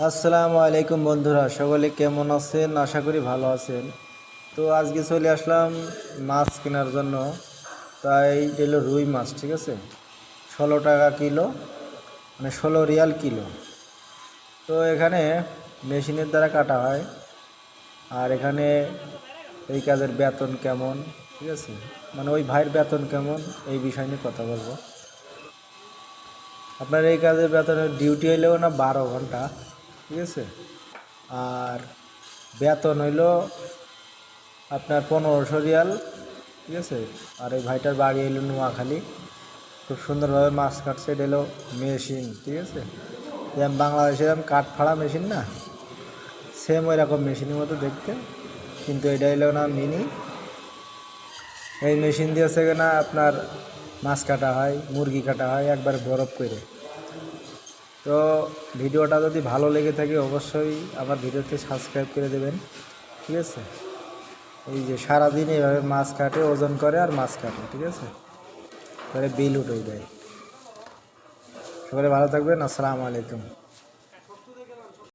আসসালামু আলাইকুম বন্ধুরা, সকলে কেমন আছেন? আশা করি ভালো আছেন। তো আজকে চলে আসলাম মাছ কেনার জন্য। তাই এটা হলো রুই মাছ, ঠিক আছে? ষোলো টাকা কিলো মানে ষোলো রিয়াল কিলো। তো এখানে মেশিনের দ্বারা কাটা হয়। আর এখানে এই কাজের বেতন কেমন, ঠিক আছে? মানে ওই ভাইয়ের বেতন কেমন, এই বিষয় নিয়ে কথা বলব। আপনার এই কাজের বেতনের ডিউটি হইলেও না বারো ঘণ্টা। ঠিক আছে? আর বেতন হইল আপনার পনেরোশো রিয়াল, ঠিক আছে? আর এই ভাইটার বাড়ি এলো নোয়াখালী। খুব সুন্দরভাবে মাছ কাটছে, এটা এলো মেশিন, ঠিক আছে? যেমন বাংলাদেশে যেমন কাঠ ফাড়া মেশিন না? সেম ওই রকম মেশিনের মতো দেখতে, কিন্তু এটা এলো না মিনি। এই মেশিন দিয়ে না আপনার মাছ কাটা হয়, মুরগি কাটা হয়, একবার বরফ করে তো ভিডিওটা যদি ভালো লেগে থাকে অবশ্যই আমার ভিডিওতে সাবস্ক্রাইব করে দেবেন, ঠিক আছে? এই যে সারাদিন এভাবে মাছ কাটে, ওজন করে আর মাছ কাটে, ঠিক আছে? তাহলে বিল উঠে দেয় সবাই ভালো থাকবেন, আসসালামু আলাইকুম।